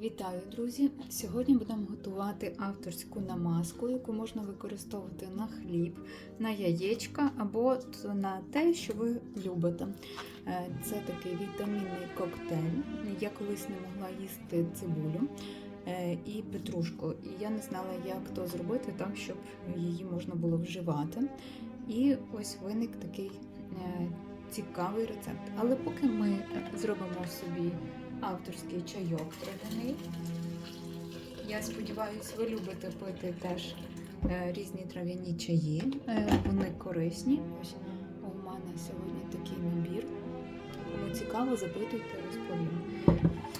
Вітаю, друзі! Сьогодні будемо готувати авторську намазку, яку можна використовувати на хліб, на яєчка або на те, що ви любите. Е, Це такий вітамінний коктейль. Я колись не могла їсти цибулю е, і петрушку, і я не знала, як то зробити так, щоб її можна було вживати. І ось виник такий е, цікавий рецепт. Але поки ми зробимо собі авторський чайок травяний. Я сподіваюся, ви любите пити теж е, різні трав'яні чаї. Е, вони корисні. Ось у мене сьогодні такий набір. Кому цікаво, запитуйте, розповім.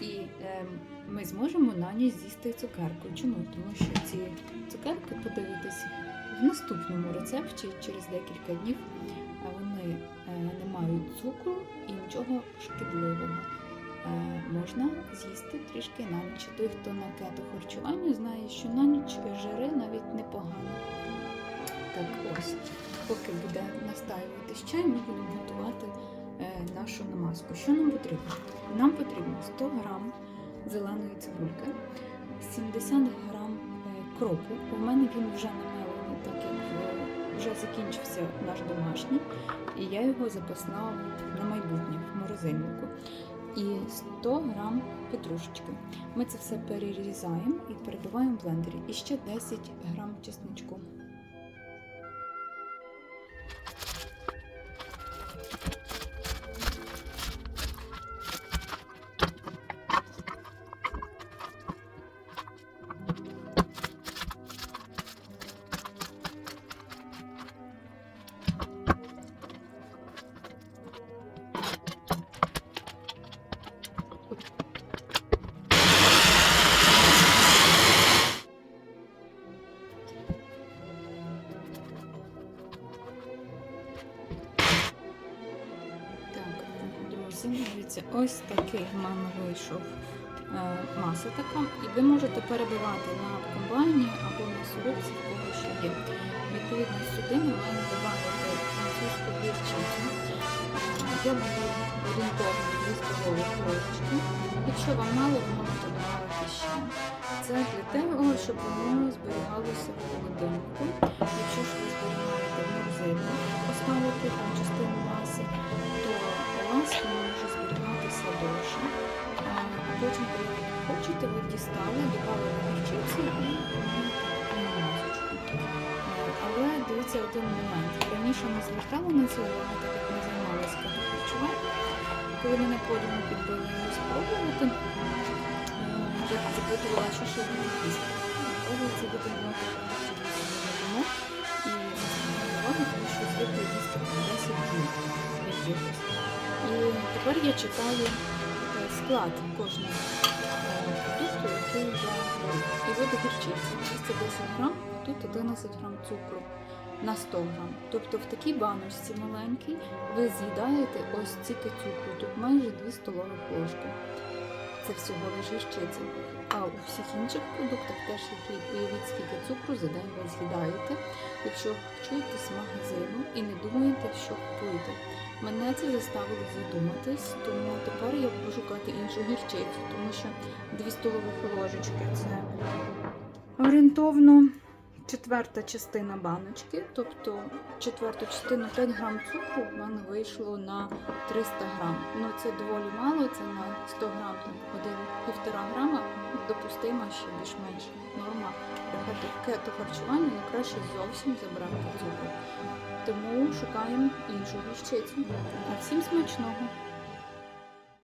І е, ми зможемо на ніч з'їсти цукерку. Чому? Тому що ці цукерки, подивитись в наступному рецепті через декілька днів, вони е, не мають цукру і нічого шкідливого можна з'їсти трішки на ніч. Той, хто на кето харчуванні, знає, що на ніч жири навіть непогано. Так ось, поки буде настаюватись чай, ми будемо готувати е, нашу намазку. Що нам потрібно? Нам потрібно 100 грам зеленої цибульки, 70 грам е, кропу. У мене він вже намелений, так як е, вже закінчився наш домашній, і я його запасла на майбутнє в морозильнику і 100 грам петрушечки. Ми це все перерізаємо і перебиваємо в блендері. І ще 10 грам чесничку. Друзі, дивіться, ось такий в мене вийшов е, маса така. І ви можете перебивати на комбайні або на сорочці, в кого що є. Відповідно, сюди ми маємо додати французьку гірчицю. Я буду орієнтовно 2 столові ложечки. Якщо вам мало, ви можете додати ще. Це для того, щоб воно зберігалося в холодильнику. Якщо ж ви зберігаєте в морозильні, хочете, ви дістали, додали гірчиці і. Але дивіться один момент. Раніше не звертала на це увагу, так як ми займалися харчуванням. Коли мене потім підбили його спробувати, е, я запитувала, що ще буде їсти. Оказується, буде багато і не увагу, тому що звикли їсти по 10 днів. І тепер я читаю е, склад кожного я. І от гірчиця 210 грам, тут 11 грам цукру на 100 грам. Тобто в такій баночці маленькій ви з'їдаєте ось стільки цукру, тут майже 2 столових ложки. Це всього лиш гірчиця. А у всіх інших продуктах теж є. Уявіть, скільки цукру за день ви з'їдаєте, якщо чуєте з магазину і не думаєте, що купуєте. Мене це заставило задуматись, тому тепер я буду шукати іншу гірчицю, тому що дві столових ложечки це орієнтовно четверта частина баночки, тобто четверту частину 5 грам цукру в мене вийшло на 300 грам. Ну це доволі мало, це на 100 грам, там один півтора грама допустимо ще більш-менш норма. Кето харчування не краще зовсім забрати цукру. Тому шукаємо іншу гірчицю. А всім смачного!